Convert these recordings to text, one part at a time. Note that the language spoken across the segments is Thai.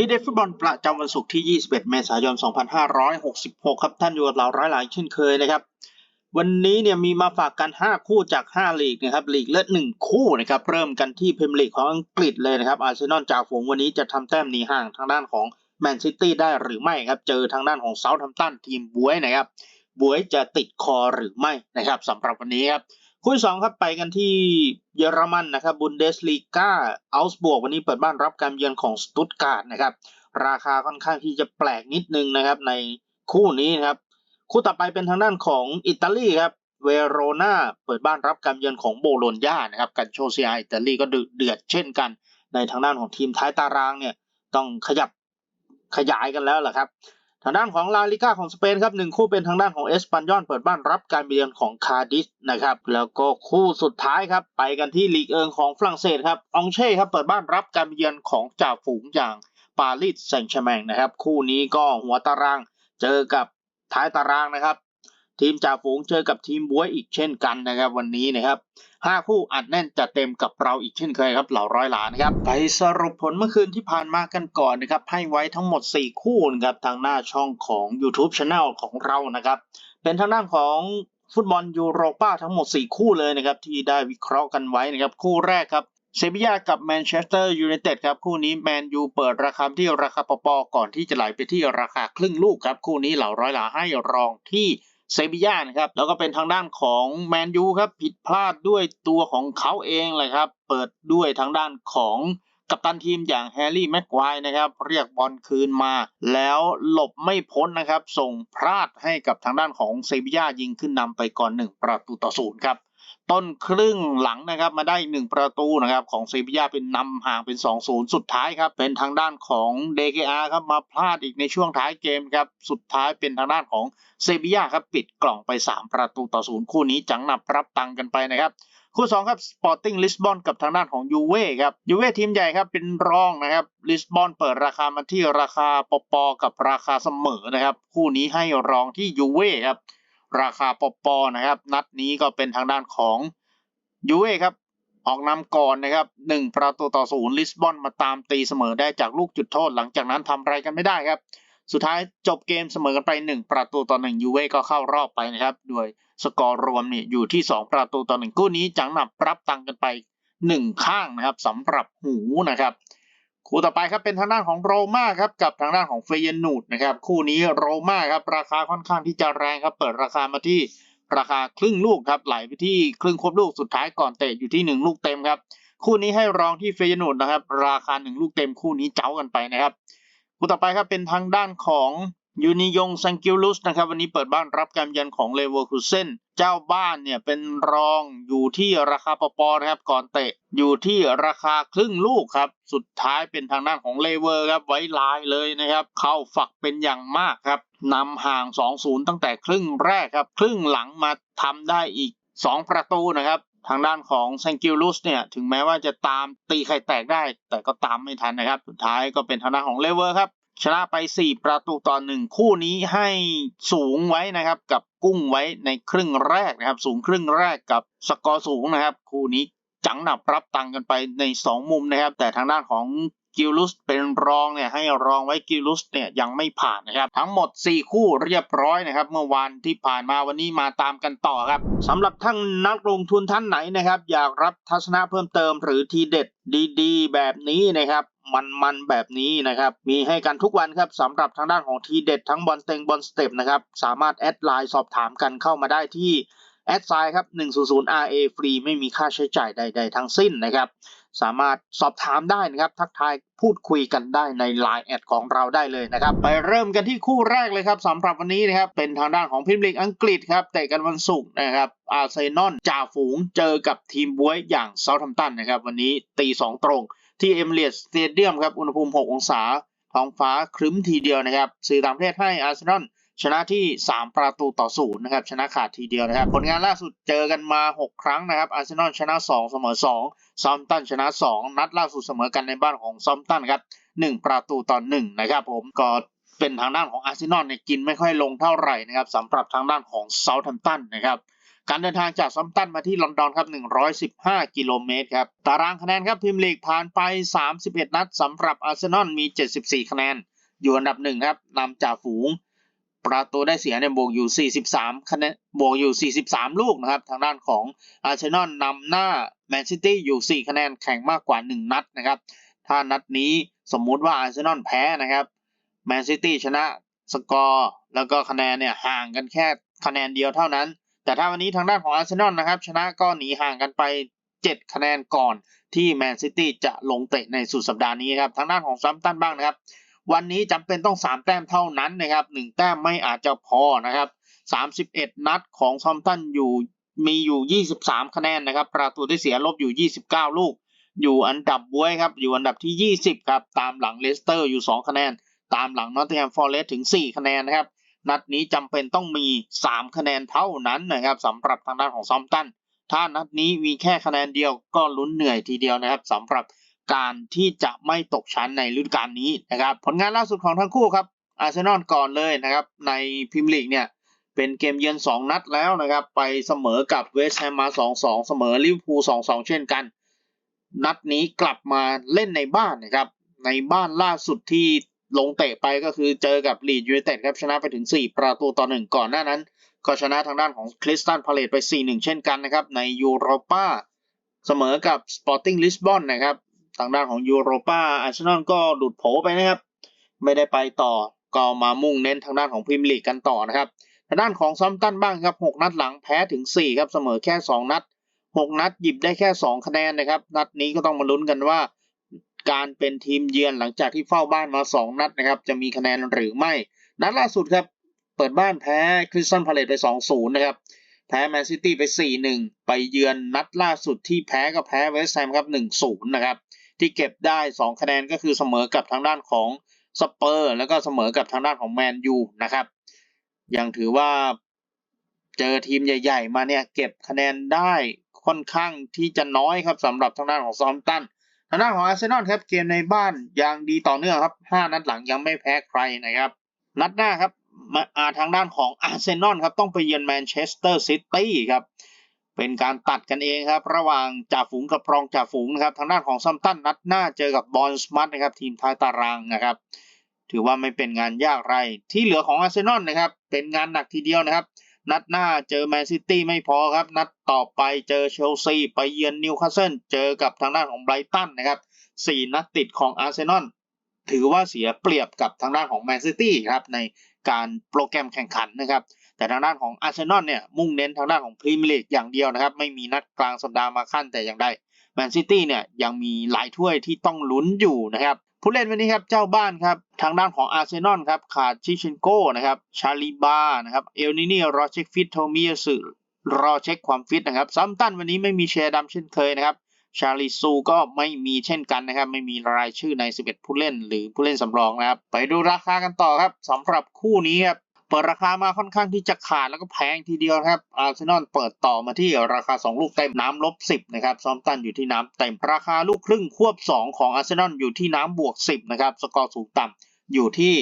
ที่เด็ดฟุตบอลประจำวันศุกร์ที่ 21 เมษายน 2566 ครับท่านอยู่กับเราร้อยหลายเช่นเคยนะครับ วันนี้เนี่ยมีมาฝากกัน 5 คู่จาก 5 ลีกนะครับลีกเลือด1คู่นะครับเริ่มกันที่พรีเมียร์ลีกของอังกฤษเลยนะครับอาร์เซนอลจากฝูงวันนี้จะทำแต้มหนีห่างทางด้านของแมนซิตี้ได้หรือไม่ครับเจอทางด้านของเซาท์แฮมตันทีมบวยนะครับบวยจะติดคอหรือไม่นะครับสำหรับวันนี้ครับ คู่สองครับไปกันที่เยอรมันนะครับบุนเดสลีกาอัลส์บวกวันนี้เปิดบ้านรับการเยือนของสตุตการ์ดนะครับราคาค่อนข้างที่จะแปลกนิดนึงนะครับในคู่นี้นะครับคู่ต่อไปเป็นทางด้านของอิตาลีครับเวโรนาเปิดบ้านรับการเยือนของโบโลญญานะครับกันโชเซียอิตาลีก็เดือดเช่นกันในทางด้านของทีมท้ายตารางเนี่ยต้องขยับขยายกันแล้วแหละครับ ทางด้านของลาลิก้าของสเปนครับหนึ่งคู่เป็นทางด้านของเอสปันยอนเปิดบ้านรับการเยือนของคาดิสนะครับแล้วก็คู่สุดท้ายครับไปกันที่ลีกเอิงของฝรั่งเศสครับองเช่ครับเปิดบ้านรับการเยือนของจ่าฝูงอย่างปารีสแซงต์แชร์แมงนะครับคู่นี้ก็หัวตารางเจอกับท้ายตารางนะครับ ทีมจ่าฝูงเจอกับทีมบวยอีกเช่นกันนะครับวันนี้นะครับห้าคู่อัดแน่นจัดเต็มกับเราอีกเช่นเคยครับเหล่าร้อยล้านนะครับไปสรุปผลเมื่อคืนที่ผ่านมากันก่อนนะครับให้ไว้ทั้งหมด 4 คู่นะครับทางหน้าช่องของ YouTube Channel ของเรานะครับเป็นทางด้านของฟุตบอลยูโรป้าทั้งหมด 4 คู่เลยนะครับที่ได้วิเคราะห์กันไว้นะครับคู่แรกครับเซบียากับแมนเชสเตอร์ยูไนเต็ดครับคู่นี้แมนยูเปิดราคาที่ราคาปปก่อนที่จะไหลไปที่ราคาครึ่งลูกครับคู่นี้เหล่าร้อยหลาให้รองที่ เซบียานะครับแล้วก็เป็นทางด้านของแมนยูครับผิดพลาดด้วยตัวของเขาเองเลยครับ เปิดด้วยทางด้านของกัปตันทีมอย่างแฮร์รี่แม็กควายนะครับเรียกบอลคืนมา แล้วหลบไม่พ้นนะครับ ส่งพลาดให้กับทางด้านของเซบียายิงขึ้นนำไปก่อน 1 ประตูต่อศูนย์ครับ ต้นครึ่งหลังนะครับมาได้ 1 ประตูนะครับของเซบียาเป็นนำห่างเป็น 2-0 สุดท้ายครับเป็นทางด้านของเดเกอาครับมาพลาดอีกในช่วงท้ายเกมครับสุดท้ายเป็นทางด้านของเซบียาครับปิดกล่องไป 3 ประตูต่อศูนย์คู่นี้จังหนับรับตังกันไปนะครับคู่2ครับสปอร์ติ้งลิสบอนกับทางด้านของยูเว่ครับยูเว่ทีมใหญ่ครับเป็นรองนะครับลิสบอนเปิดราคามาที่ราคาปปกับราคาเสมอนะครับคู่นี้ให้รองที่ยูเว่ครับ ราคาปปนะครับ นัดนี้ก็เป็นทางด้านของยูเว่ครับ ออกนำก่อนนะครับหนึ่งประตูต่อศูนย์ลิสบอนมาตามตีเสมอได้จากลูกจุดโทษ หลังจากนั้นทำอะไรกันไม่ได้ครับ สุดท้ายจบเกมเสมอกันไป 1 ประตูต่อ1ยูเว่ก็เข้ารอบไปนะครับด้วยสกอร์รวมนี่อยู่ที่ 2 ประตูต่อ1คู่นี้จังหนับรับตังกันไป 1 ข้างนะครับสำหรับหูนะครับ คู่ต่อไปครับเป็นทางด้านของโรม่าครับกับทางด้านของเฟยนูดนะครับคู่นี้โรม่าครับราคาค่อนข้างที่จะแรงครับเปิดราคามาที่ราคาครึ่งลูกครับไหลไปที่ครึ่งครบลูกสุดท้ายก่อนเตะอยู่ที่ 1 ลูกเต็มครับคู่นี้ให้รองที่เฟยนูดนะครับราคา 1 ลูกเต็มคู่นี้เจ้ากันไปนะครับคู่ต่อไปครับเป็นทางด้านของ ยูนิยงซังกิลุสนะครับวันนี้เปิดบ้านรับการเยือนของเลเวอร์คูเซนเจ้าบ้านเนี่ยเป็นรองอยู่ที่ราคาปปนะครับก่อนเตะอยู่ที่ราคาครึ่งลูกครับ สุดท้ายเป็นทางด้านของเลเวอร์ครับไว้ลายเลยนะครับ เข้าฝักเป็นอย่างมากครับนำห่าง 2-0 ตั้งแต่ครึ่งแรกครับ ครึ่งหลังมาทำได้อีก 2 ประตูนะครับทางด้านของซังกิลุสเนี่ยถึงแม้ว่าจะตามตีไข่แตกได้ แต่ก็ตามไม่ทันนะครับ สุดท้ายก็เป็นทางด้านของเลเวอร์ครับ ชนะไป 4 ประตูต่อหนึ่งคู่นี้ให้สูงไว้นะครับกับกุ้งไว้ในครึ่งแรกนะครับ สูงครึ่งแรกกับสกอร์สูงนะครับ คู่นี้จังหนับรับตังกันไปใน 2 มุมนะครับ แต่ทางด้านของกิลุสเป็นรองเนี่ยให้รองไว้กิลุสเนี่ยยังไม่ผ่านนะครับ ทั้งหมด 4 คู่เรียบร้อยนะครับ เมื่อวานที่ผ่านมาวันนี้มาตามกันต่อครับสำหรับท่านนักลงทุนท่านไหนนะครับ อยากรับทัศนะเพิ่มเติมหรือทีเด็ดดีๆ แบบนี้นะครับ มันๆแบบนี้นะครับ มีให้กันทุกวันครับสำหรับทางด้านของทีเด็ดทั้งบอลเต็งบอลสเต็ปนะครับ สามารถแอดไลน์สอบถามกันเข้ามาได้ที่แอดไซน์ครับ 100 RA ฟรีไม่มีค่าใช้จ่ายใด ๆ ทั้งสิ้นนะครับ สามารถสอบถามได้นะครับ ทักทายพูดคุยกันได้ใน Line แอดของเราได้เลยนะครับ ไปเริ่มกันที่คู่แรกเลยครับสำหรับวันนี้นะครับ เป็นทางด้านของพรีเมียร์ลีกอังกฤษครับเตะกันวันศุกร์นะครับอาร์เซนอลจ่าฝูงเจอกับทีมบวยอย่างเซาท์แฮมตันนะครับ วันนี้ตี 2 ตรง ที่เอมิเรตสเตเดียมครับอุณหภูมิ 6 องศาท้องฟ้าครึ้มทีเดียวนะครับสื่อต่างประเทศให้อาร์เซนอลชนะที่ 3 ประตูต่อศูนย์นะครับชนะขาดทีเดียวนะครับ ผลงานล่าสุดเจอกันมา 6 ครั้งนะครับอาร์เซนอลชนะ 2 เสมอ2ซอมตันชนะ 2 นัดล่าสุดเสมอกันในบ้านของซอมตันครับ1ประตูต่อ1นะครับผมก็เป็นทางด้านของอาร์เซนอลเนี่ยกินไม่ค่อยลงเท่าไหร่นะครับสำหรับทางด้านของเซาท์แฮมป์ตันนะครับ การเดินทางจากซัมตันมาที่ลอนดอนครับ 115 กิโลเมตรครับ ตารางคะแนนครับพรีเมียร์ลีกผ่านไป 31 นัดสำหรับอาร์เซนอลมี 74 คะแนน อยู่อันดับหนึ่งครับนำจ่าฝูง ประตูได้เสียเนี่ยบวกอยู่ 43 คะแนนบวกอยู่ 43 ลูกนะครับ ทางด้านของอาร์เซนอลนำหน้าแมนซิตี้อยู่ 4 คะแนนแข่งมากกว่า 1 นัดนะครับ ถ้านัดนี้สมมุติว่าอาร์เซนอลแพ้นะครับแมนซิตี้ชนะสกอร์ แล้วก็คะแนนเนี่ยห่างกันแค่คะแนนเดียวเท่านั้น แต่ถ้าวันนี้ทางด้านของอาร์เซนอลนะครับชนะก็หนีห่างกันไป 7 คะแนนก่อนที่แมนซิตี้จะลงเตะในสุดสัปดาห์นี้ครับทางด้านของซัมตันบ้างนะครับ วันนี้จำเป็นต้อง 3 แต้มเท่านั้นนะครับ 1 แต้มไม่อาจจะพอนะครับ 31 นัดของซัมตันอยู่มีอยู่ 23 คะแนนนะครับ ประตูได้เสียลบอยู่ 29 ลูก อยู่อันดับบวยครับ อยู่อันดับที่ 20 ครับ ตามหลังเลสเตอร์อยู่ 2 คะแนน ตามหลังนอตติงแฮมฟอร์เรสต์ถึง 4 คะแนนนะครับ นัดนี้จำเป็นต้องมี 3 คะแนนเท่านั้นนะครับสำหรับทางด้านของซัมตัน ถ้านัดนี้มีแค่คะแนนเดียวก็ลุ้นเหนื่อยทีเดียวนะครับสำหรับการที่จะไม่ตกชั้นในฤดูกาลนี้นะครับ ผลงานล่าสุดของทั้งคู่ครับอาร์เซนอลก่อนเลยนะครับ ในพรีเมียร์ลีกเนี่ยเป็นเกมเยือน 2 นัดแล้วนะครับ ไปเสมอกับเวสต์แฮมมา 2-2 เสมอลิเวอร์พูล 2-2 เช่นกัน นัดนี้กลับมาเล่นในบ้านนะครับ ในบ้านล่าสุดที่ ลงเตะไปก็คือเจอกับลีดยูไนเต็ดครับชนะไปถึง 4 ประตูต่อ 1 ก่อนหน้านั้น ก็ชนะทางด้านของคริสตันพาเลตไป 4-1 เช่นกันนะครับ ในยูโรปาเสมอกับสปอร์ติ้งลิสบอนนะครับ ทางด้านของยูโรปาอาร์เซนอลก็หลุดโผไปนะครับ ไม่ได้ไปต่อก็มามุ่งเน้นทางด้านของพรีเมียร์ลีกกันต่อนะครับทางด้านของซัมตันบ้างครับ 6 นัดหลังแพ้ถึง 4 ครับ เสมอแค่ 2 นัด 6 นัดหยิบได้แค่ 2 คะแนนนะครับ นัดนี้ก็ต้องมาลุ้นกันว่า การเป็นทีมเยือนหลังจากที่เฝ้าบ้านมา 2 นัดนะครับ จะมีคะแนนหรือไม่ นัดล่าสุดครับ เปิดบ้านแพ้คริสตันพาเลตไป 2-0 นะครับ แพ้แมนซิตี้ไป 4-1 ไปเยือนนัดล่าสุดที่แพ้ก็แพ้เวสต์แฮมครับ 1-0 นะครับ ที่เก็บได้ 2 คะแนนก็คือเสมอกับทางด้านของสเปอร์ แล้วก็เสมอกับทางด้านของแมนยูนะครับ ยังถือว่าเจอทีมใหญ่ ๆ มาเนี่ยเก็บคะแนนได้ค่อนข้างที่จะน้อยครับสำหรับทางด้านของซอมตัน ทางด้านของอาร์เซนอลครับเกมในบ้านยังดีต่อเนื่องครับ 5 นัดหลังยังไม่แพ้ใครนะครับ นัดหน้าครับมาอ่าทางด้านของอาร์เซนอลครับต้องไปเยือนแมนเชสเตอร์ซิตี้ครับเป็นการตัดกันเองครับ ระหว่างจ่าฝูงกับรองจ่าฝูงนะครับ ทางด้านของซัมตันนัดหน้าเจอกับบอลสมัตนะครับ ทีมท้ายตารางนะครับ ถือว่าไม่เป็นงานยากไร ที่เหลือของอาร์เซนอลนะครับ เป็นงานหนักทีเดียวนะครับ นัดหน้าเจอแมนซิตี้ไม่พอครับ นัดต่อไปเจอเชลซีไปเยือนนิวคาสเซิลเจอกับทางด้านของไบรตันนะครับสี่นัดติดของอาร์เซนอลถือว่าเสียเปรียบกับทางด้านของแมนซิตี้ครับในการโปรแกรมแข่งขันนะครับ แต่ทางด้านของอาร์เซนอลเนี่ยมุ่งเน้นทางด้านของพรีเมียร์ลีกอย่างเดียวนะครับ ไม่มีนัดกลางสัปดาห์มาขั้นแต่อย่างใดแมนซิตี้เนี่ยยังมีหลายถ้วยที่ต้องลุ้นอยู่นะครับ ผู้เล่นวันนี้ครับเจ้าบ้านครับทางด้านของอาร์เซนอลครับขาดชิเชนโก้นะครับชาลีบานะครับเอลนินี่รอเช็คฟิตโทมิยสึรอเช็คความฟิตนะครับซัมตันวันนี้ไม่มีแชร์ดำเช่นเคยนะครับชาลิซูก็ไม่มีเช่นกันนะครับ ไม่มีรายชื่อใน 11 ผู้เล่น หรือผู้เล่นสำรองนะครับ ไปดูราคากันต่อครับสำหรับคู่นี้ครับ เปิดราคามาค่อนข้างที่จะขาดแล้วก็แพงทีเดียวครับ อาร์เซนอลเปิดต่อมาที่ราคา 2 ลูกเต็มน้ำลบ 10 นะครับ ซอมตันอยู่ที่น้ำเต็ม ราคาลูกครึ่งควบ 2 ของอาร์เซนอลอยู่ที่น้ำบวก 10 นะครับ สกอร์สูงต่ำอยู่ที่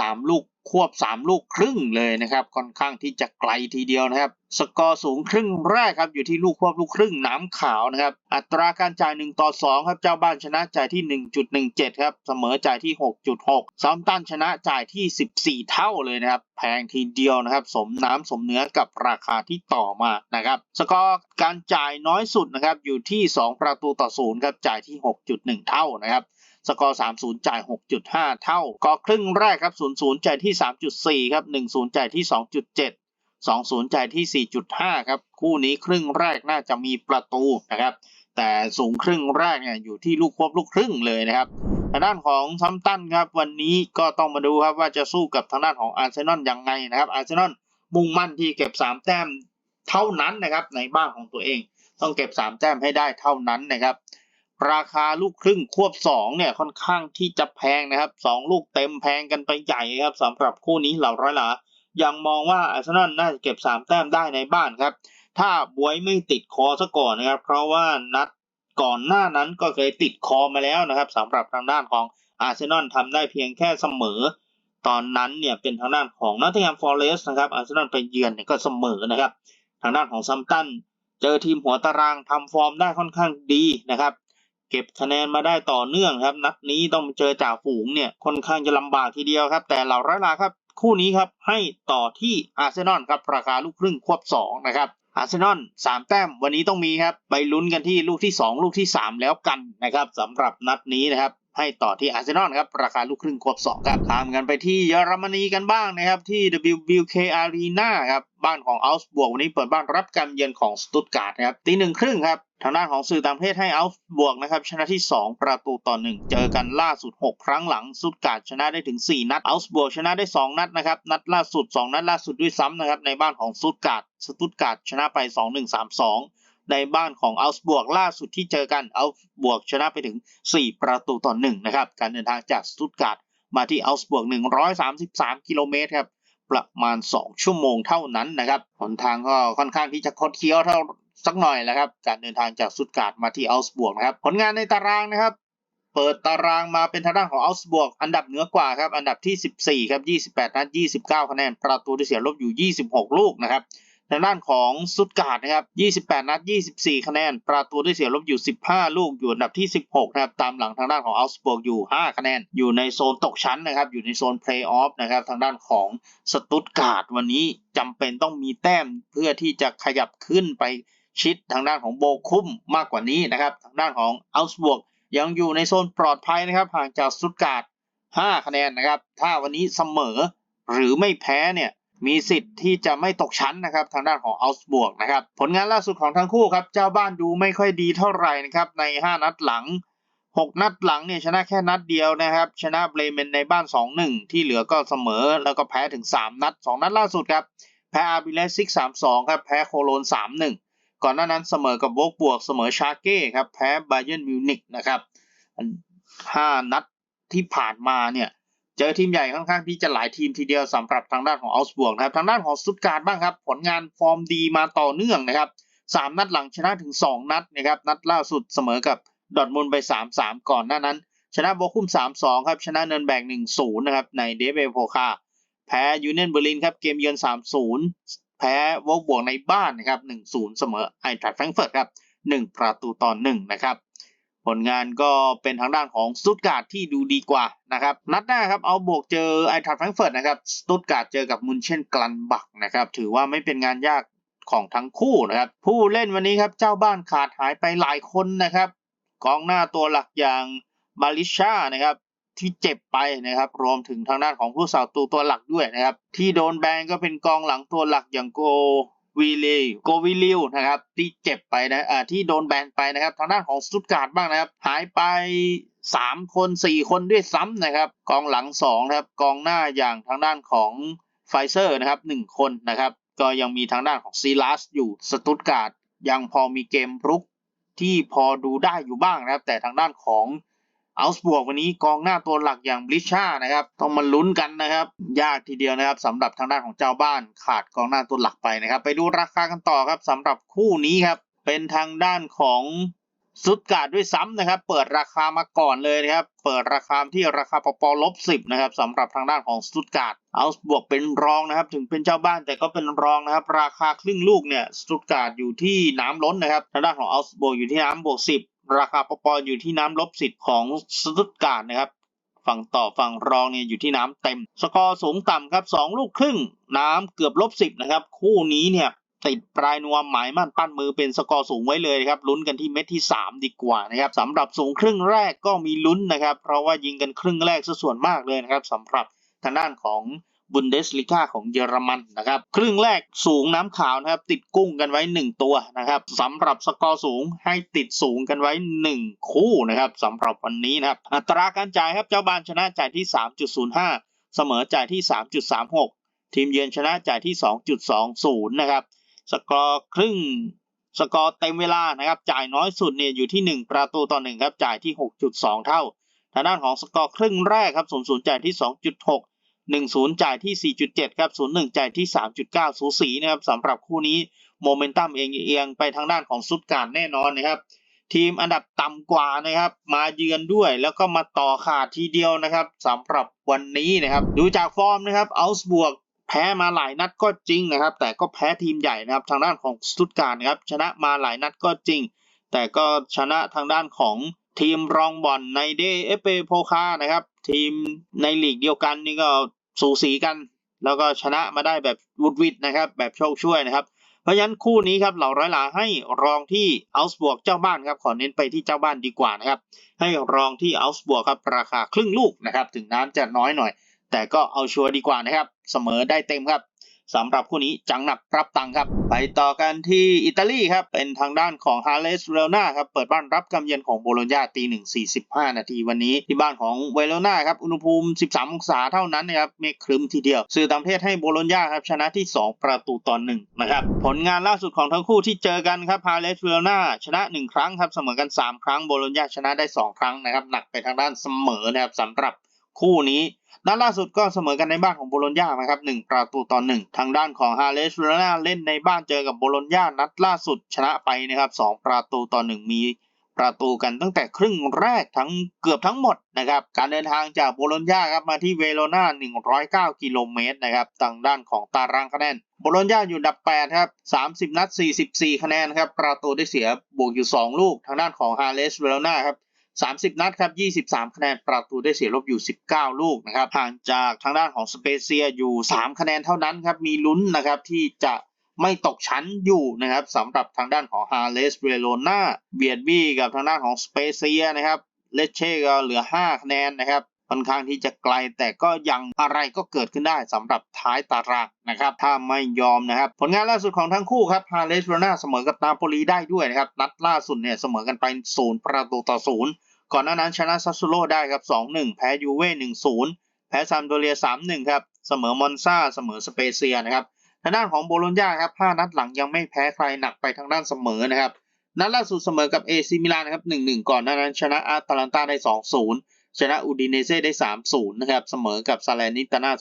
3 ลูกควบ 3 ลูกครึ่งเลยนะครับ ค่อนข้างที่จะไกลทีเดียวนะครับ สกอร์สูงครึ่งแรกครับอยู่ที่ลูกควบลูกครึ่งน้ำขาวนะครับ อัตราการจ่าย 1 ต่อ 2 ครับเจ้าบ้านชนะจ่ายที่ 1.17 ครับเสมอจ่ายที่ 6.6ซอมตันชนะจ่ายที่ 14 เท่าเลยนะครับแพงทีเดียวนะครับ สมน้ำสมเนื้อกับราคาที่ต่อมานะครับ สกอร์การจ่ายน้อยสุดนะครับอยู่ที่ 2 ประตูต่อ0ครับจ่ายที่ 6.1 เท่านะครับ สกอร์ 30 จ่าย 6.5 เท่า ก็ครึ่งแรกครับ 00 จ่ายที่ 3.4 ครับ 10 จ่ายที่ 2.7 20 จ่ายที่ 4.5 ครับ คู่นี้ครึ่งแรกน่าจะมีประตูนะครับ แต่สูงครึ่งแรกเนี่ยอยู่ที่ลูกควบลูกครึ่งเลยนะครับทางด้านของซัมตันครับวันนี้ก็ต้องมาดูครับว่าจะสู้กับทางด้านของอาร์เซนอลยังไงนะครับอาร์เซนอลมุ่งมั่นที่เก็บ 3 แต้มเท่านั้นนะครับในบ้านของตัวเอง ต้องเก็บ 3 แต้มให้ได้เท่านั้นนะครับ ราคาลูกครึ่งควบ2เนี่ยค่อนข้างที่จะแพงนะครับ2ลูกเต็มแพงกันไปใหญ่ครับสำหรับคู่นี้เหล่าร้อยหลายังมองว่าอาร์เซนอลน่าจะเก็บ3แต้มได้ในบ้านครับ ถ้าบวยไม่ติดคอซะก่อนนะครับ เพราะว่านัดก่อนหน้านั้นก็เคยติดคอมาแล้วนะครับสำหรับทางด้านของอาร์เซนอลทำได้เพียงแค่เสมอ ตอนนั้นเนี่ยเป็นทางด้านของนอตติงแฮมฟอร์เรสต์นะครับอาร์เซนอลไปเยือนเนี่ยก็เสมอนะครับ ทางด้านของซัมตันเจอทีมหัวตารางทำฟอร์มได้ค่อนข้างดีนะครับ เก็บคะแนนมาได้ต่อเนื่องครับ นัดนี้ต้องเจอจ่าฝูงเนี่ยค่อนข้างจะลำบากทีเดียวครับ แต่เหล่าร้อยลาครับคู่นี้ครับให้ต่อที่อาร์เซนอลครับราคาลูกครึ่งควบสองนะครับอาร์เซนอลสามแต้มวันนี้ต้องมีครับไปลุ้นกันที่ลูกที่สองลูกที่สามแล้วกันนะครับสำหรับนัดนี้นะครับให้ต่อที่อาร์เซนอลครับราคาลูกครึ่งควบสองครับตามกันไปที่เยอรมนีกันบ้างนะครับที่ WBK Arena ครับบ้านของอัลส์บวกวันนี้เปิดบ้านรับการเยือนของสตุตการ์ดนะครับตีหนึ่งครึ่งครับ ทางด้านของสื่อต่างประเทศให้อัลส์บวกนะครับ ชนะที่ 2 ประตูต่อ 1 เจอกันล่าสุด 6 ครั้งหลังสตุตการ์ดชนะได้ถึง 4 นัดอัลส์บวกชนะได้ 2 นัดนะครับ นัดล่าสุด 2 นัดล่าสุดด้วยซ้ำนะครับ ในบ้านของสตุตการ์ดสตุตการ์ดชนะไป 2-1 3-2 ในบ้านของอัลส์บวกล่าสุดที่เจอกันอัลส์บวกชนะไปถึง 4 ประตูต่อ 1 นะครับ การเดินทางจากสตุตการ์ดมาที่อัลส์บวก 133 กิโลเมตรครับประมาณ 2 ชั่วโมงเท่านั้นนะครับ หนทางก็ค่อนข้างที่จะคดเคี้ยวเท่า สักหน่อยแหล้วครับ การเดินทางจากสตุตการ์ดมาที่อัลส์บวกนะครับ ผลงานในตารางนะครับ เปิดตารางมาเป็นทางด้านของอัลส์บวกอันดับเหนือกว่าครับ อันดับที่ 14 ครับ 28 นัด 29 คะแนน ประตูที่เสียลบอยู่ 26 ลูกนะครับทางด้านของสุดการ์ดนะครับ 28 นัด 24 คะแนน ประตูได้เสียลบอยู่ 15 ลูก อยู่อันดับที่ 16 นะครับ ตามหลังทางด้านของอัลสบวกอยู่ 5 คะแนน อยู่ในโซนตกชั้นนะครับ อยู่ในโซนเพลย์ออฟนะครับ ทางด้านของสตุตการ์ดวันนี้จำเป็นต้องมีแต้มเพื่อที่จะขยับขึ้นไป ชิดทางด้านของโบคุ้มมากกว่านี้นะครับทางด้านของอัลสบวกยังอยู่ในโซนปลอดภัยนะครับห่างจากสตุตการ์ด5คะแนนนะครับ ถ้าวันนี้เสมอหรือไม่แพ้เนี่ยมีสิทธิ์ที่จะไม่ตกชั้นนะครับ ทางด้านของอัลส์บวกนะครับ ผลงานล่าสุดของทั้งคู่ครับ เจ้าบ้านดูไม่ค่อยดีเท่าไหร่นะครับ ใน 5 นัดหลัง 6 นัดหลังเนี่ยชนะแค่นัดเดียวนะครับ ชนะเบรเมนในบ้าน 2-1 ที่เหลือก็เสมอแล้วก็แพ้ถึง 3 นัด 2 นัดล่าสุดครับ แพ้อาร์บิเลซิก3-2 ครับ แพ้โคโลน 3-1 ก่อนหน้านั้นเสมอกับโวกบวกเสมอชาเก้ครับแพ้ไบเยร์นมิวนิกนะครับ5นัดที่ผ่านมาเนี่ยเจอทีมใหญ่ค่อนข้างที่จะหลายทีมทีเดียวสำหรับทางด้านของอัลส์บวกนะครับทางด้านของสตุตการ์บ้างครับ ผลงานฟอร์มดีมาต่อเนื่องนะครับสามนัดหลังชนะถึง 2 นัดนะครับนัดล่าสุดเสมอกับดอทมุนด์ไป 3-3 ก่อนหน้านั้น ชนะโบคุม3-2 ครับ ชนะเนินแบก1-0 นะครับ ในเดฟเวโพคาแพ้ยูเนียนเบอร์ลินครับ เกมเยือน 3-0 แพ้วอกบวกในบ้านนะครับ1-0เสมอไอทรัคแฟรงเฟิร์ตครับ1ประตูต่อ1นะครับ ผลงานก็เป็นทางด้านของสตุตการ์ดที่ดูดีกว่านะครับ นัดหน้าครับเอาบวกเจอไอทรัคแฟรงเฟิร์ตนะครับสตุตการ์ดเจอกับมุนเช่นกลันบักนะครับ ถือว่าไม่เป็นงานยากของทั้งคู่นะครับ ผู้เล่นวันนี้ครับเจ้าบ้านขาดหายไปหลายคนนะครับกองหน้าตัวหลักอย่างบาลิชานะครับ ที่เจ็บไปนะครับ รวมถึงทางด้านของผู้สาวตูตัวหลักด้วยนะครับ ที่โดนแบนก็เป็นกองหลังตัวหลักอย่างโกวีลีโกวิลิวนะครับ ที่เจ็บไปนะอ่าที่โดนแบนไปนะครับ ทางด้านของสตุตการ์ดบ้างนะครับ หายไป3คน4คนด้วยซ้ำนะครับ กองหลัง2นะครับ กองหน้าอย่างทางด้านของไฟเซอร์นะครับ1คนนะครับ ก็ยังมีทางด้านของซีลัสอยู่สตุตการ์ดยังพอมีเกมรุกที่พอดูได้อยู่บ้างนะครับ แต่ทางด้านของ อัลส์บวกวันนี้กองหน้าตัวหลักอย่างบลิชานะครับต้องมาลุ้นกันนะครับ ยากทีเดียวนะครับสำหรับทางด้านของเจ้าบ้านขาดกองหน้าตัวหลักไปนะครับ ไปดูราคากันต่อครับสำหรับคู่นี้ครับ เป็นทางด้านของสุดการ์ดด้วยซ้ำนะครับ เปิดราคามาก่อนเลยนะครับ เปิดราคาที่ราคาปปลบสิบนะครับสำหรับทางด้านของสตุตการ์ดเอาบวกเป็นรองนะครับ ถึงเป็นเจ้าบ้านแต่ก็เป็นรองนะครับ ราคาครึ่งลูกเนี่ยสตุตการ์ดอยู่ที่น้ำล้นนะครับทางด้านของเอาบวกอยู่ที่น้ำบวกสิบ ราคาปปอยู่ที่น้ำลบสิบของสตุตการ์ดนะครับ ฝั่งต่อฝั่งรองเนี่ยอยู่ที่น้ำเต็ม สกอร์สูงต่ำครับสองลูกครึ่ง น้ำเกือบลบสิบนะครับ คู่นี้เนี่ยติดปลายนวมหมายมั่นปั้นมือเป็นสกอร์สูงไว้เลยครับลุ้นกันที่เม็ดที่ 3 ดีกว่านะครับสำหรับสูงครึ่งแรกก็มีลุ้นนะครับ เพราะว่ายิงกันครึ่งแรกซะส่วนมากเลยนะครับสำหรับทางด้านของ บุนเดสลิก้าของเยอรมันนะครับ ครึ่งแรกสูงน้ำขาวนะครับ ติดกุ้งกันไว้ 1 ตัวนะครับสำหรับสกอร์สูงให้ติดสูงกันไว้ 1 คู่นะครับสำหรับวันนี้นะครับ อัตราการจ่ายครับเจ้าบ้านชนะจ่ายที่ 3.05 เสมอจ่ายที่ 3.36 ทีมเยือนชนะจ่ายที่ 2.20 นะครับสกอร์ครึ่งสกอร์เต็มเวลานะครับ จ่ายน้อยสุดเนี่ยอยู่ที่ 1 ประตูต่อ1ครับจ่ายที่ 6.2 เท่า ทางด้านของสกอร์ครึ่งแรกครับ0 0จ่ายที่ 2.6 1-0 จ่ายที่ 4.7 ครับ 0-1 จ่ายที่ 3.9 สูสีนะครับสำหรับคู่นี้โมเมนตัมเองเอียงไปทางด้านของซุดการแน่นอนนะครับ ทีมอันดับต่ำกว่านะครับ มาเยือนด้วยแล้วก็มาต่อขาดทีเดียวนะครับสำหรับวันนี้นะครับ ดูจากฟอร์มนะครับอัลส์บวกแพ้มาหลายนัดก็จริงนะครับ แต่ก็แพ้ทีมใหญ่นะครับ ทางด้านของสตุตการ์นะครับชนะมาหลายนัดก็จริง แต่ก็ชนะทางด้านของทีมรองบอลในเดเอฟเอโพคานะครับ ทีมในลีกเดียวกันนี่ก็สูสีกัน แล้วก็ชนะมาได้แบบวุดวิดนะครับ แบบโชคช่วยนะครับ เพราะฉะนั้นคู่นี้ครับเหล่าร้อยหลาให้รองที่อัลส์บวกเจ้าบ้านครับขอเน้นไปที่เจ้าบ้านดีกว่านะครับ ให้รองที่อัลส์บวกครับราคาครึ่งลูกนะครับ ถึงน้ำจะน้อยหน่อย แต่ก็เอาชัวร์ดีกว่านะครับ เสมอได้เต็มครับ สำหรับคู่นี้จังหนักรับตังครับ ไปต่อกันที่อิตาลีครับเป็นทางด้านของฮาเลสเวลนาครับเปิดบ้านรับกำเยือนของโบโลญญาตีหนึ่งสี่สิบห้านาทีวันนี้ ที่บ้านของเวโรนาครับอุณหภูมิ 13 องศาเท่านั้นนะครับเมฆครึ้มทีเดียว สื่อต่างประเทศให้โบโลญญาครับชนะที่ 2 ประตูต่อหนึ่งนะครับผลงานล่าสุดของทั้งคู่ที่เจอกันครับฮาเลสเวลนาชนะ 1 ครั้งครับเสมอกัน 3 ครั้งโบโลญญาชนะได้ 2 ครั้งนะครับหนักไปทางด้านเสมอนะครับสำหรับ คู่นี้นัดล่าสุดก็เสมอกันในบ้านของโบโลญญานะครับหนึ่งประตูต่อหนึ่งทางด้านของฮาเลสเวลนาเล่นในบ้านเจอกับโบโลญญานัดล่าสุดชนะไปนะครับสองประตูต่อหนึ่งมีประตูกันตั้งแต่ครึ่งแรกทั้งเกือบทั้งหมดนะครับการเดินทางจากโบโลญญาครับมาที่เวโรนา109 กิโลเมตรนะครับทางด้านของตารางคะแนนโบโลญญาอยู่อันดับ8ครับ30 นัด 44 คะแนนครับประตูได้เสียบวกอยู่ 2 ลูก ทางด้านของฮาเลสเวโรนาครับ 30 นัดครับ 23 คะแนนประตูได้เสียลบอยู่ 19 ลูกนะครับห่างจากทางด้านของสเปเซียอยู่ 3 คะแนนเท่านั้นครับมีลุ้นนะครับที่จะไม่ตกชั้นอยู่นะครับสำหรับทางด้านของฮาเลสเวโรนาเบียดบี้กับทางด้านของสเปเซียนะครับเลเช่ก็เหลือ 5 คะแนนนะครับ ค่อนข้างที่จะไกลแต่ก็ยังอะไรก็เกิดขึ้นได้สำหรับท้ายตารางนะครับถ้าไม่ยอมนะครับ ผลงานล่าสุดของทั้งคู่ครับฮาเลสเวโรนาเสมอกับนาโปลีได้ด้วยนะครับนัดล่าสุดเนี่ยเสมอกันไป0ประตูต่อ0ก่อนหน้านั้นชนะซัสซูโรได้ครับ2-1 แพ้ยูเว่1-0 แพ้ซามโดเรีย 3-1 ครับ เสมอมอนซาเสมอสเปเซียนะครับทางด้านของโบโลญญาครับ5นัดหลังยังไม่แพ้ใครหนักไปทางด้านเสมอนะครับนัดล่าสุดเสมอกับเอซิมิลานนะครับ1-1 ก่อนหน้านั้นชนะอาตาลันตาได้ 2-0 ชนะอูดิเนเซ่ได้ 3-0 นะครับ เสมอกับซาเลนิตาน่า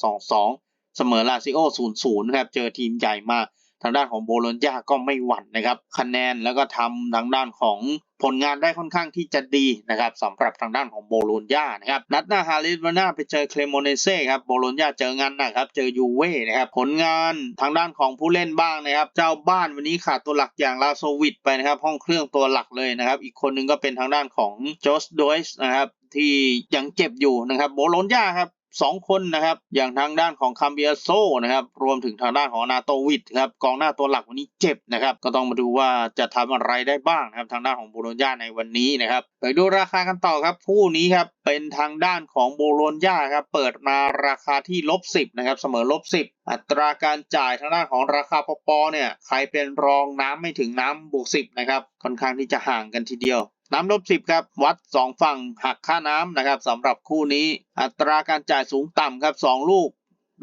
2-2 เสมอลาซิโอ 0-0 นะครับ เจอทีมใหญ่มา ทางด้านของโบโลญญาก็ไม่หวั่นนะครับ คะแนนแล้วก็ทำทางด้านของผลงานได้ค่อนข้างที่จะดีนะครับสำหรับทางด้านของโบโลญญานะครับนัดหน้าฮาริสวาน่าไปเจอเคลโมเนเซ่ครับโบโลญญาเจองานนะครับเจอยูเว่นะครับผลงานทางด้านของผู้เล่นบ้างนะครับ เจ้าบ้านวันนี้ขาดตัวหลักอย่างลาโซวิดไปนะครับ ห้องเครื่องตัวหลักเลยนะครับ อีกคนนึงก็เป็นทางด้านของจอสโดยส์นะครับที่ยังเจ็บอยู่นะครับโบโลญญาครับ สองคนนะครับ อย่างทางด้านของคัมเบียโซนะครับ รวมถึงทางด้านของนาโตวิดครับกองหน้าตัวหลักวันนี้เจ็บนะครับ ก็ต้องมาดูว่าจะทำอะไรได้บ้างนะครับทางด้านของโบโลญญาในวันนี้นะครับไปดูราคากันต่อครับคู่นี้ครับเป็นทางด้านของโบโลญญาครับเปิดมาราคาที่ลบสิบนะครับเสมอลบสิบอัตราการจ่ายทางด้านของราคาปปเนี่ยใครเป็นรองน้ำไม่ถึงน้ำบวกสิบนะครับค่อนข้างที่จะห่างกันทีเดียว น้ำลบสิบครับวัดสองฝั่งหักค่าน้ำนะครับสำหรับคู่นี้อัตราการจ่ายสูงต่ำครับสองลูก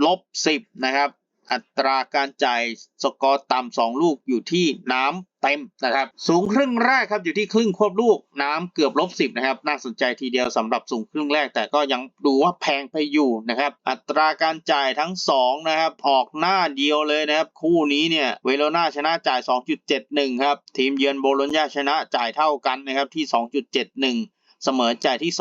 ลบสิบนะครับ อัตราการจ่ายสกอร์ต่ำสองลูกอยู่ที่น้ำเต็มนะครับ สูงครึ่งแรกครับอยู่ที่ครึ่งควบลูกน้ำเกือบลบสิบนะครับ น่าสนใจทีเดียวสำหรับสูงครึ่งแรก แต่ก็ยังดูว่าแพงไปอยู่นะครับ อัตราการจ่ายทั้งสองนะครับออกหน้าเดียวเลยนะครับ คู่นี้เนี่ยเวโรนาชนะจ่าย 2.71 ครับ ทีมเยือนโบโลญญาชนะจ่ายเท่ากันนะครับที่ 2.71 เสมอใจที่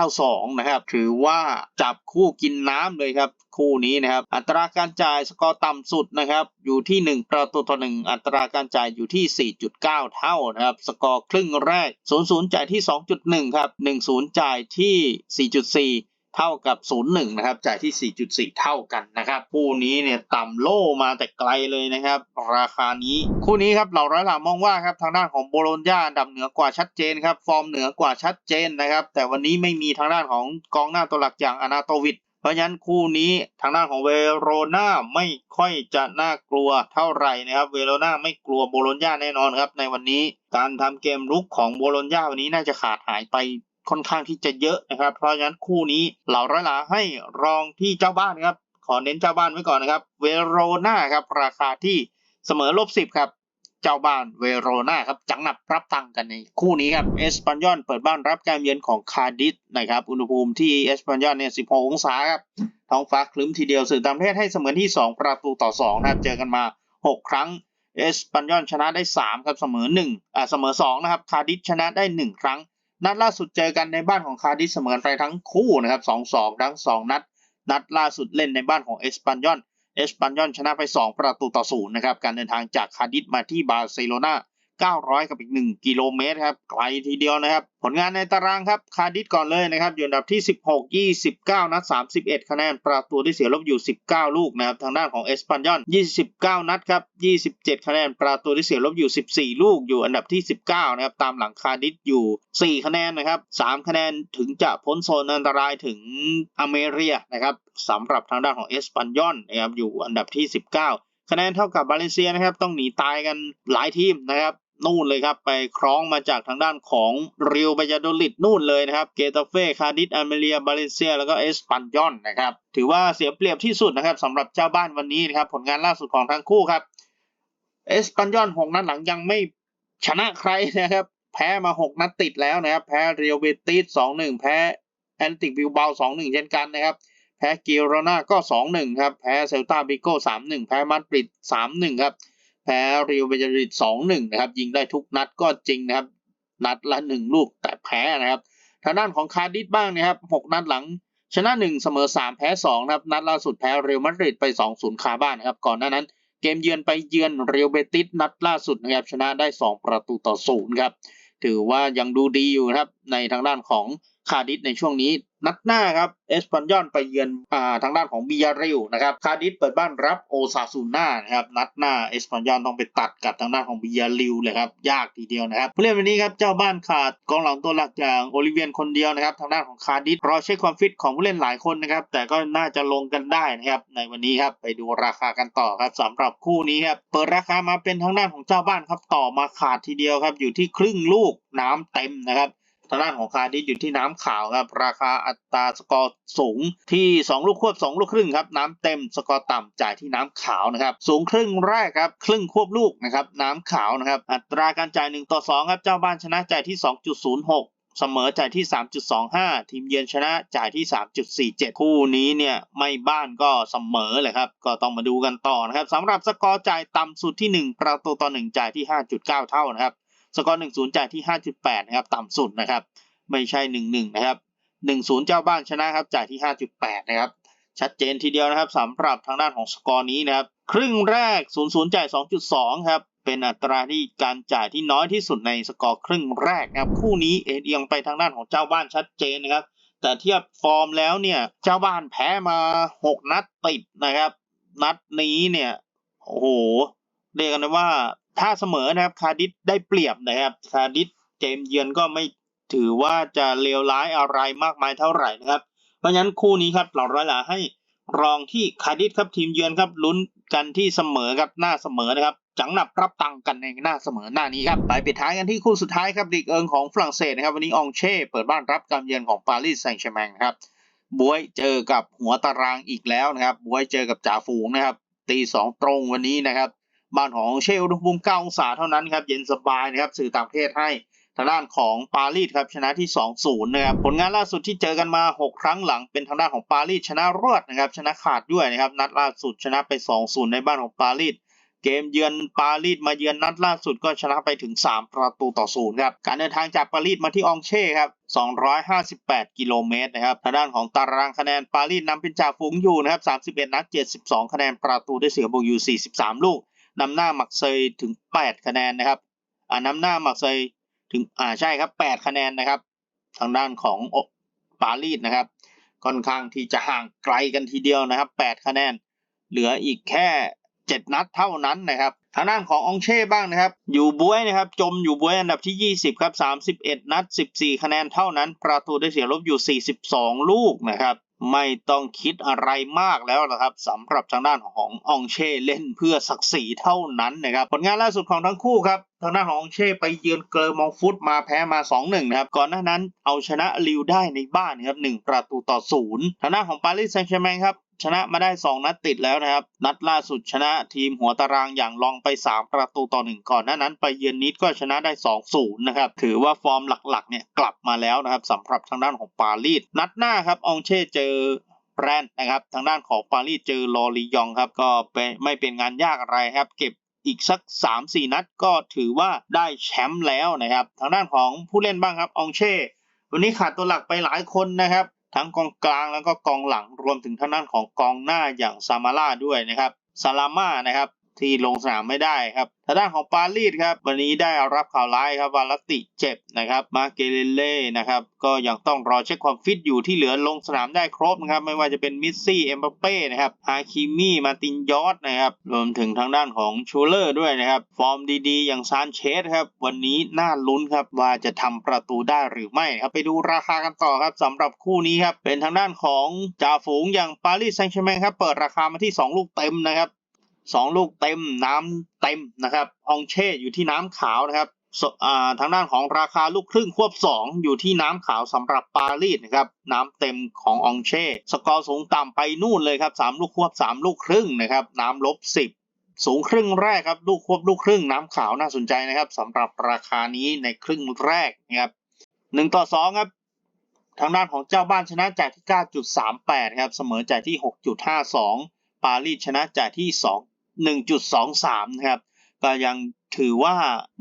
2.92 นะครับ ถือว่าจับคู่กินน้ำเลยครับ คู่นี้นะครับ อัตราการจ่ายสกอร์ต่ำสุดนะครับ อยู่ที่ 1 ประตูต่อ1อัตราการจ่ายอยู่ที่ 4.9 เท่านะครับ สกอร์ครึ่งแรก 0-0 จ่ายที่ 2.1 ครับ 1-0 จ่ายที่ 4.4 เท่ากับ 0-1 นะครับ จ่ายที่ 4.4 เท่ากันนะครับ คู่นี้เนี่ยต่ำโล่มาแต่ไกลเลยนะครับ ราคานี้ คู่นี้ครับเหล่าร้อยหลามองว่าครับทางด้านของโบโลญญาดับเหนือกว่าชัดเจนครับ ฟอร์มเหนือกว่าชัดเจนนะครับ แต่วันนี้ไม่มีทางด้านของกองหน้าตัวหลักอย่างอนาโตวิดเพราะฉะนั้นคู่นี้ทางด้านของเวโรนาไม่ค่อยจะน่ากลัวเท่าไหร่นะครับเวโรนาไม่กลัวโบโลญญาแน่นอนครับในวันนี้การทำเกมรุกของโบโลญญาวันนี้น่าจะขาดหายไป ค่อนข้างที่จะเยอะนะครับ เพราะฉะนั้นคู่นี้เหล่าร้อยหลาให้รองที่เจ้าบ้านครับขอเน้นเจ้าบ้านไว้ก่อนนะครับ เวโรนาครับราคาที่เสมอลบสิบครับเจ้าบ้านเวโรนาครับจังหนับรับตังกันในคู่นี้ครับเอสปันยอนเปิดบ้านรับการเยือนของคาร์ดิสนะครับอุณหภูมิที่เอสปันยอนเนี่ย16องศาครับท้องฟ้าคลึ้มทีเดียวสื่อต่างประเทศให้เสมอที่ 2 ประตูต่อ2นะครับเจอกันมา 6 ครั้งเอสปันยอนชนะได้3ครับเสมอ1อ่าเสมอ2นะครับคาร์ดิสชนะได้ 1 ครั้ง นัดล่าสุดเจอกันในบ้านของคาร์ดิสเสมอกันไปทั้งคู่นะครับ2-2ทั้ง2นัด นัดล่าสุดเล่นในบ้านของเอสปันยอนเอสปันยอนชนะไป 2 ประตูต่อศูนย์นะครับ การเดินทางจากคาร์ดิสมาที่บาร์เซโลนา 900 กับอีก 1 กิโลเมตรครับไกลทีเดียวนะครับ ผลงานในตารางครับคาร์ดิฟก่อนเลยนะครับ อยู่อันดับที่ 16 29 นัด 31 คะแนน ประตูที่เสียลบอยู่ 19 ลูกนะครับ ทางด้านของเอสปันยอน 29 นัดครับ 27 คะแนน ประตูที่เสียลบอยู่ 14 ลูก อยู่อันดับที่ 19 นะครับ ตามหลังคาร์ดิฟอยู่ 4 คะแนนนะครับ 3 คะแนนถึงจะพ้นโซนอันตรายถึงอเมเรียนะครับสำหรับทางด้านของเอสปันยอนนะครับ อยู่อันดับที่ 19คะแนนเท่ากับบาเลนเซียนะครับ ต้องหนีตายกันหลายทีมนะครับ นู่นเลยครับ ไปคล้องมาจากทางด้านของเรียวบายาโดลิดนู่นเลยนะครับเกตาเฟ่คาดิสอเมเรียบาเลเซีย แล้วก็เอสปันยอนนะครับถือว่าเสียเปรียบที่สุดนะครับสำหรับเจ้าบ้านวันนี้นะครับผลงานล่าสุดของทั้งคู่ครับเอสปันยอนหกนัดหลังยังไม่ชนะใครนะครับแพ้มาหกนัดติดแล้วนะครับ แพ้เรียวเบติสสองหนึ่งแพ้แอนติกบิลเบาสองหนึ่งเช่นกันนะครับ แพ้กิโรนาก็ 2-1 ครับ แพ้เซลตาบิโก้3-1 แพ้มาดริด3-1 ครับ แพ้เรียวเบจาริด2-1นะครับ ยิงได้ทุกนัดก็จริงนะครับ นัดละ1ลูกแต่แพ้นะครับ ทางด้านของคาร์ดิสบ้างนะครับ6นัดหลัง ชนะ1เสมอ3แพ้2นะครับ นัดล่าสุดแพ้เรียวมาดริดไป2-0คาบ้านนะครับ ก่อนหน้านั้น เกมเยือนไปเยือนเรียวเบติสนัดล่าสุดนะครับชนะได้2ประตูต่อ0ครับ ถือว่ายังดูดีอยู่นะครับในทางด้านของ คาร์ดิสในช่วงนี้ นัดหน้าครับเอสปันยอนไปเยือนอ่าทางด้านของบิยาริลนะครับคาร์ดิสเปิดบ้านรับโอซาซูน่านะครับนัดหน้าเอสปันยอนต้องไปตัดกับทางด้านของบิยาริลเลยครับยากทีเดียวนะครับผู้เล่นวันนี้ครับเจ้าบ้านขาดกองหลังตัวหลักอย่างโอลิเวียนคนเดียวนะครับทางด้านของคาร์ดิสรอเช็คความฟิตของผู้เล่นหลายคนนะครับแต่ก็น่าจะลงกันได้นะครับในวันนี้ครับไปดูราคากันต่อครับสำหรับคู่นี้ครับเปิดราคามาเป็นทางด้านของเจ้าบ้านครับต่อมาขาดทีเดียวครับอยู่ที่ครึ่งลูกน้ำเต็มนะครับ ทางด้านของคาดิสอยู่ที่น้ำขาวครับ ราคาอัตราสกอร์สูงที่ 2 ลูกควบ 2 ลูกครึ่งครับน้ำเต็มสกอร์ต่ำจ่ายที่น้ำขาวนะครับ สูงครึ่งแรกครับ ครึ่งควบลูกนะครับน้ำขาวนะครับ อัตราการจ่าย 1 ต่อ 2 ครับ เจ้าบ้านชนะจ่ายที่ 2.06เสมอจ่ายที่ 3.25 ทีมเยือนชนะจ่ายที่ 3.47 คู่นี้เนี่ยไม่บ้านก็เสมอเลยครับ ก็ต้องมาดูกันต่อนะครับสำหรับสกอร์จ่ายต่ำสุดที่ 1 ประตูต่อ 1 จ่ายที่ 5.9 เท่านะครับ สกอร์1-0จ่ายที่5.8นะครับต่ำสุดนะครับ ไม่ใช่1-1นะครับ1-0เจ้าบ้านชนะครับจ่ายที่5.8นะครับชัดเจนทีเดียวนะครับสำหรับทางด้านของสกอร์นี้นะครับ ครึ่งแรก 0-0 จ่าย 2.2 ครับ เป็นอัตราที่การจ่ายที่น้อยที่สุดในสกอร์ครึ่งแรกนะครับ คู่นี้เอเดียงไปทางด้านของเจ้าบ้านชัดเจนนะครับ แต่เทียบฟอร์มแล้วเนี่ยเจ้าบ้านแพ้มา 6 นัดติดนะครับ นัดนี้เนี่ยโอ้โหเรียกกันว่า ถ้าเสมอนะครับคาดิสได้เปรียบนะครับคาดิสเกมเยือนก็ไม่ถือว่าจะเลวร้ายอะไรมากมายเท่าไหร่นะครับ เพราะฉะนั้นคู่นี้ครับเราร้อยหลาให้รองที่คาดิสครับทีมเยือนครับลุ้นกันที่เสมอครับหน้าเสมอนะครับจังหนับรับตังกันในหน้าเสมอหน้านี้ครับไปปิดท้ายกันที่คู่สุดท้ายครับลีกเอิงของฝรั่งเศสนะครับวันนี้องเช่เปิดบ้านรับการเยือนของปารีสแซงต์แชร์แมงครับบวยเจอกับหัวตารางอีกแล้วนะครับบวยเจอกับจ่าฝูงนะครับตีสองตรงวันนี้นะครับ บ้านของเชลอุณหภูมิ9องศาเท่านั้นครับเย็นสบายนะครับสื่อต่างประเทศให้ทางด้านของปารีสครับชนะที่ 2-0 นะครับผลงานล่าสุดที่เจอกันมา 6 ครั้งหลังเป็นทางด้านของปารีสชนะรวดนะครับชนะขาดด้วยนะครับนัดล่าสุดชนะไป 2-0 ในบ้านของปารีสเกมเยือนปารีสมาเยือนนัดล่าสุดก็ชนะไปถึง 3 ประตูต่อศูนย์ครับการเดินทางจากปารีสมาที่อองเช่ครับ258 กิโลเมตรนะครับทางด้านของตารางคะแนนปารีสนำเป็นจ่าฝูงอยู่นะครับ31 นัด 72 คะแนนประตูได้เสียบวกอยู่ 43 ลูก นำหน้าหมักเซยถึง 8 คะแนนนะครับอ่านำหน้าหมักเซยถึงอ่าใช่ครับ 8 คะแนนนะครับ ทางด้านของปารีสนะครับ ค่อนข้างที่จะห่างไกลกันทีเดียวนะครับ 8 คะแนน เหลืออีกแค่ 7 นัดเท่านั้นนะครับ ทางด้านขององเช่บ้างนะครับ อยู่บวยนะครับ จมอยู่บวยอันดับที่ 20 ครับ 31 นัด 14 คะแนนเท่านั้น ประตูได้เสียลบอยู่ 42 ลูกนะครับ ไม่ต้องคิดอะไรมากแล้วนะครับสำหรับทางด้านขององเช่เล่นเพื่อศักดิ์ศรีเท่านั้นนะครับ ผลงานล่าสุดของทั้งคู่ครับทางด้านขององเช่ไปเยือนเกอร์มองฟุตมาแพ้มา 2-1 นะครับ ก่อนหน้านั้นเอาชนะลิวได้ในบ้านนะครับ1ประตูต่อ 0 ทางด้านของปารีสแซงต์แชร์แมงครับชนะมาได้ 2 นัดติดแล้วนะครับ นัดล่าสุดชนะทีมหัวตารางอย่างลองไป 3 ประตูต่อ 1 ก่อนหน้านั้นไปเยือนนิดก็ชนะได้ 2-0 นะครับ ถือว่าฟอร์มหลักๆเนี่ยกลับมาแล้วนะครับสำหรับทางด้านของปารีสนัดหน้าครับองเช่เจอแบรนด์นะครับทางด้านของปารีสเจอลอรียองครับก็เป็นไม่เป็นงานยากอะไรครับ เก็บ อีกสัก 3-4 นัดก็ถือว่าได้แชมป์แล้วนะครับ ทางด้านของผู้เล่นบ้างครับองเช่ วันนี้ขาดตัวหลักไปหลายคนนะครับ ทั้งกองกลางแล้วก็กองหลังรวมถึงทางด้านของกองหน้าอย่างซามาร่าด้วยนะครับซาลาม่านะครับ ที่ลงสนามไม่ได้ครับทางด้านของปารีสครับ วันนี้ได้รับข่าวร้ายครับวาลติเจ็บนะครับ มาเกเลเล่นะครับ ก็ยังต้องรอเช็คความฟิตอยู่ที่เหลือลงสนามได้ครบนะครับ ไม่ว่าจะเป็นมิสซี่ เอ็มบัปเป้นะครับ ฮาคิมี่ มาตินยอสนะครับ รวมถึงทางด้านของชูเลอร์ด้วยนะครับ ฟอร์มดีๆ อย่างซานเชสครับ วันนี้น่าลุ้นครับ ว่าจะทำประตูได้หรือไม่ครับ ไปดูราคากันต่อครับสำหรับคู่นี้ครับ เป็นทางด้านของจ่าฝูงอย่างปารีสแซงต์แชร์แมงครับ เปิดราคามาที่ 2 ลูกเต็มนะครับ สองลูกเต็มน้ำเต็มนะครับองเช่อยู่ที่น้ำขาวนะครับทางด้านของราคาลูกครึ่งควบสองอยู่ที่น้ำขาวสำหรับปารีสนะครับน้ำเต็มขององเช่ สกอร์สูงต่ำไปนู่นเลยครับสามลูกควบสามลูกครึ่งนะครับน้ำลบสิบสูงครึ่งแรกครับลูกควบลูกครึ่งน้ำขาวน่าสนใจนะครับสำหรับราคานี้ในครึ่งแรกนะครับหนึ่งต่อสองครับทางด้านของเจ้าบ้านชนะจ่ายที่ 9.38 ครับเสมอจ่ายที่ 6.52 ปารีสชนะจ่ายที่ 2 1.23 นะครับ ก็ยังถือว่า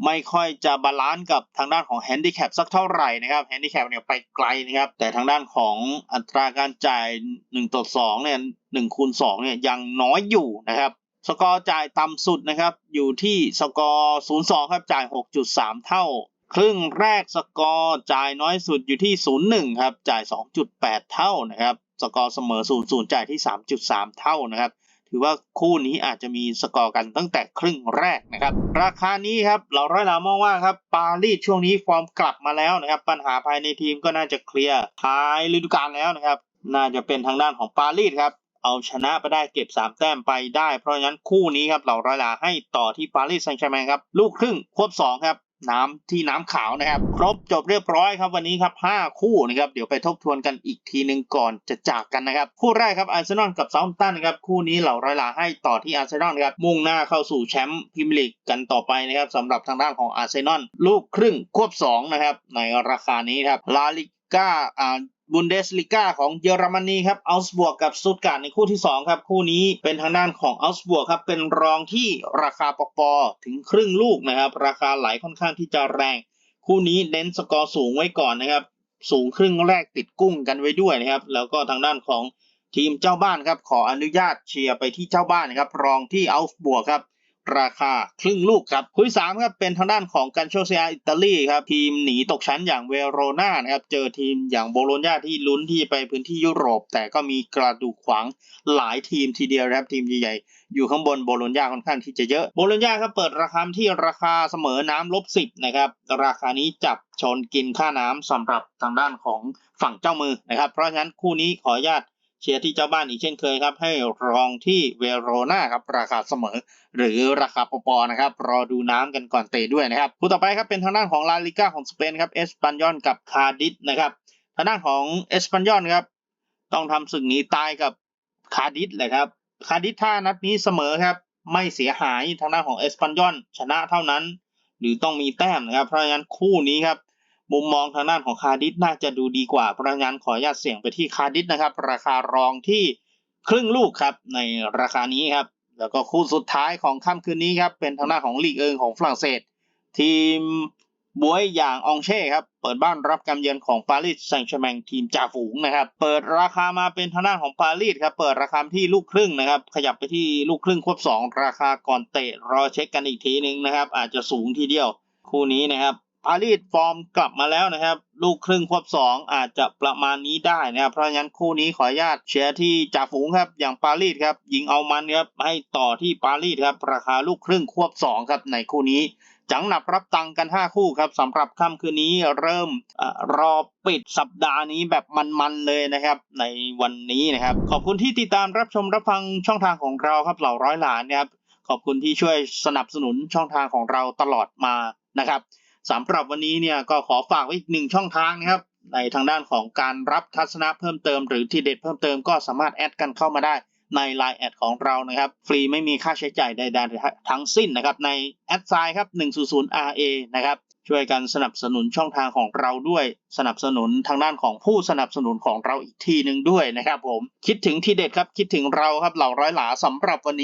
ไม่ค่อยจะบาลานซ์กับทางด้านของแฮนดิแคปสักเท่าไหร่นะครับแฮนดิแคปเนี่ยไปไกลนะครับ แต่ทางด้านของอัตราการจ่าย 1 ต่อ 2 เนี่ย1คูณ2เนี่ยยังน้อยอยู่นะครับ สกอร์จ่ายต่ำสุดนะครับ อยู่ที่สกอร์ 0-2 ครับจ่าย 6.3 เท่า ครึ่งแรกสกอร์จ่ายน้อยสุดอยู่ที่ 0-1 ครับจ่าย 2.8 เท่านะครับ สกอร์เสมอ 0-0 จ่ายที่ 3.3 เท่านะครับ ถือว่าคู่นี้อาจจะมีสกอร์กันตั้งแต่ครึ่งแรกนะครับ ราคานี้ครับเราร้อยลามองว่าครับปารีสช่วงนี้ฟอร์มกลับมาแล้วนะครับ ปัญหาภายในทีมก็น่าจะเคลียร์ท้ายฤดูกาลแล้วนะครับ น่าจะเป็นทางด้านของปารีสครับเอาชนะไปได้เก็บ 3 แต้มไปได้ เพราะฉะนั้นคู่นี้ครับเราร้อยลาให้ต่อที่ปารีสแซงต์แชร์แมงครับ ลูกครึ่งควบ 2 ครับ น้ำที่น้ำขาวนะครับ ครบจบเรียบร้อยครับวันนี้ครับ 5 คู่นะครับเดี๋ยวไปทบทวนกันอีกทีหนึ่งก่อนจะจากกันนะครับ คู่แรกครับอาร์เซนอลกับเซาท์ตันครับคู่นี้เหล่าร้อยลาให้ต่อที่อาร์เซนอลครับมุ่งหน้าเข้าสู่แชมป์พรีเมียร์ลีกกันต่อไปนะครับสำหรับทางด้านของอาร์เซนอลลูกครึ่งควบ2นะครับในราคานี้ครับลาลิก้าอ่า บุนเดสลิก้าของเยอรมนีครับอัลสบวกกับสตุตการ์ดในคู่ที่ 2 ครับ คู่นี้เป็นทางด้านของอัลสบวกครับ เป็นรองที่ราคาปปถึงครึ่งลูกนะครับ ราคาไหลค่อนข้างที่จะแรง คู่นี้เน้นสกอร์สูงไว้ก่อนนะครับ สูงครึ่งแรกติดกุ้งกันไว้ด้วยนะครับ แล้วก็ทางด้านของทีมเจ้าบ้านครับ ขออนุญาตเชียร์ไปที่เจ้าบ้านนะครับ รองที่อัลสบวกครับ ราคาครึ่งลูกครับคู่ที่สามครับเป็นทางด้านของกันโชเซียอิตาลีครับทีมหนีตกชั้นอย่างเวโรนานะครับเจอทีมอย่างโบโลญญาที่ลุ้นที่ไปพื้นที่ยุโรป แต่ก็มีกระดูกขวางหลายทีมทีเดียวนะครับทีมใหญ่ๆอยู่ข้างบนโบโลญญาค่อนข้างที่จะเยอะโบโลญญาครับเปิดราคาที่ราคาเสมอน้ำลบสิบนะครับราคานี้จับชนกินค่าน้ำสำหรับทางด้านของฝั่งเจ้ามือนะครับเพราะฉะนั้นคู่นี้ขออนุญาต เชียร์ที่เจ้าบ้านอีกเช่นเคยครับ ให้รองที่เวโรนาครับราคาเสมอ หรือราคาปปนะครับ รอดูน้ำกันก่อนเตะด้วยนะครับคู่ต่อไปครับเป็นทางด้านของลาลิก้าของสเปนครับเอสปันยอนกับคาดิสนะครับทางด้านของเอสปันยอนครับ ต้องทำศึกหนีตายกับคาดิสเลยครับคาดิสถ้านัดนี้เสมอครับไม่เสียหายทางด้านของเอสปันยอนชนะเท่านั้น หรือต้องมีแต้มนะครับเพราะฉะนั้นคู่นี้ครับ มุมมองทางด้านของคาดิสน่าจะดูดีกว่าเพราะงั้นขออนุญาตเสี่ยงไปที่คาดิสนะครับ ราคารองที่ครึ่งลูกครับในราคานี้ครับ แล้วก็คู่สุดท้ายของค่ำคืนนี้ครับ เป็นทางด้านของลีกเอิงของฝรั่งเศส ทีมบวยอย่างองเช่ครับ เปิดบ้านรับการเยือนของปารีสแซงต์แชร์แมงทีมจ่าฝูงนะครับ เปิดราคามาเป็นทางด้านของปารีสครับ เปิดราคาที่ลูกครึ่งนะครับ ขยับไปที่ลูกครึ่งควบสองราคาก่อนเตะรอเช็คกันอีกทีนึงนะครับ อาจจะสูงทีเดียว คู่นี้นะครับ ปารีสฟอร์มกลับมาแล้วนะครับ ลูกครึ่งควบสองอาจจะประมาณนี้ได้นะครับ เพราะงั้นคู่นี้ขออนุญาตเชียร์ที่จ่าฝูงครับ อย่างปารีสครับ ยิงเอามันครับ ให้ต่อที่ปารีสครับ ราคาลูกครึ่งควบสองครับในคู่นี้ จังหนับรับตังค์กัน 5 คู่ครับสำหรับค่ำคืนนี้เริ่มอรอปิดสัปดาห์นี้แบบมันๆเลยนะครับ ในวันนี้นะครับ ขอบคุณที่ติดตามรับชมรับฟังช่องทางของเราครับเหล่าร้อยหลานนะครับขอบคุณที่ช่วยสนับสนุนช่องทางของเราตลอดมานะครับ สำหรับวันนี้เนี่ยก็ขอฝากไว้อีกหนึ่งช่องทางนะครับ ในทางด้านของการรับทัศนะเพิ่มเติม หรือทีเด็ดเพิ่มเติมก็สามารถแอดกันเข้ามาได้ใน Line แอดของเรานะครับ ฟรีไม่มีค่าใช้จ่ายใดๆทั้งสิ้นนะครับ ในแอดไซน์ครับ 100RA นะครับช่วยกันสนับสนุนช่องทางของเราด้วย สนับสนุนทางด้านของผู้สนับสนุนของเราอีกทีหนึ่งด้วยนะครับผมคิดถึงทีเด็ดครับคิดถึงเราครับเหล่าร้อยหลาสำหรับวันนี้